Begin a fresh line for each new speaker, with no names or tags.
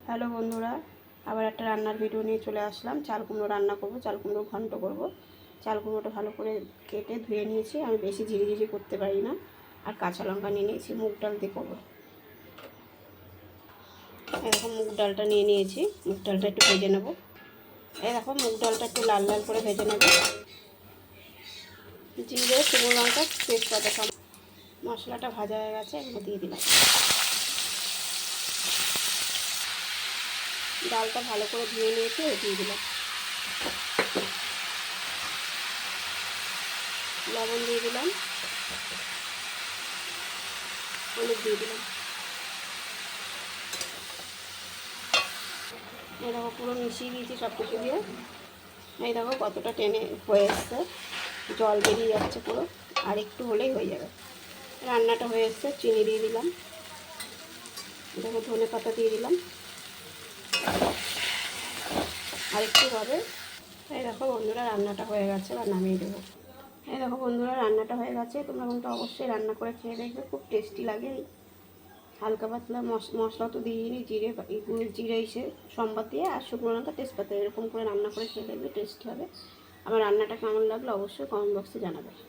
Hello বন্ধুরা, আবার একটা রান্নার ভিডিও নিয়ে চলে আসলাম। চাল কুমড়ো রান্না করব, চাল কুমড়ো ঘন্ট করব। চাল কুমড়োটা ভালো করে কেটে ধুয়ে নিয়েছি। আমি বেশি ঝিরি ঝিরি করতে পারি না। আর কাঁচা লঙ্কা নিয়ে নিয়েছি, মুগ ডাল দিয়ে করব। এরকম মুগ ডালটা নিয়ে নিয়েছি। মুগ ডালটা একটু ভেজে নেব। এরকম মুগ ডালটা একটু লাল লাল করে ভেজে নেব। জিরে, শুকনো লঙ্কা, তেজপাতা মশলাটা ভাজা হয়ে গেছে, এগুলো দিয়ে দিলাম। ডালটা ভালো করে ধুয়ে নিয়েছি দিয়ে দিলাম। লবণ দিয়ে দিলাম। হলুদ দিয়ে দিলাম। দেখো পুরো মিশিয়ে দিয়েছি সব কিছু দিয়ে। এই দেখো কতটা টেনে হয়ে এসছে। জল বেরিয়ে যাচ্ছে পুরো। আর একটু হলেই হয়ে যাবে। রান্নাটা হয়ে এসছে, চিনি দিয়ে দিলাম। দেখো ধনে পাতা দিয়ে দিলাম। আর একটু হবে। এই দেখো বন্ধুরা, রান্নাটা হয়ে গেছে বা নামিয়ে দেবো। এই দেখো বন্ধুরা, রান্নাটা হয়ে গেছে। তোমরা কিন্তু অবশ্যই রান্না করে খেয়ে দেখবে, খুব টেস্টি লাগে। হালকা পাতলা মশ- মশলা তো দিয়ে দিইনি, জিরে এগুলো জিরে এসে সম্বাদ দিয়ে আর শুকনো লঙ্কা, তেজপাতা, এরকম করে রান্না করে খেয়ে দেখবে, টেস্টি হবে। আমার রান্নাটা কেমন লাগল অবশ্যই কমেন্ট বক্সে জানাবে।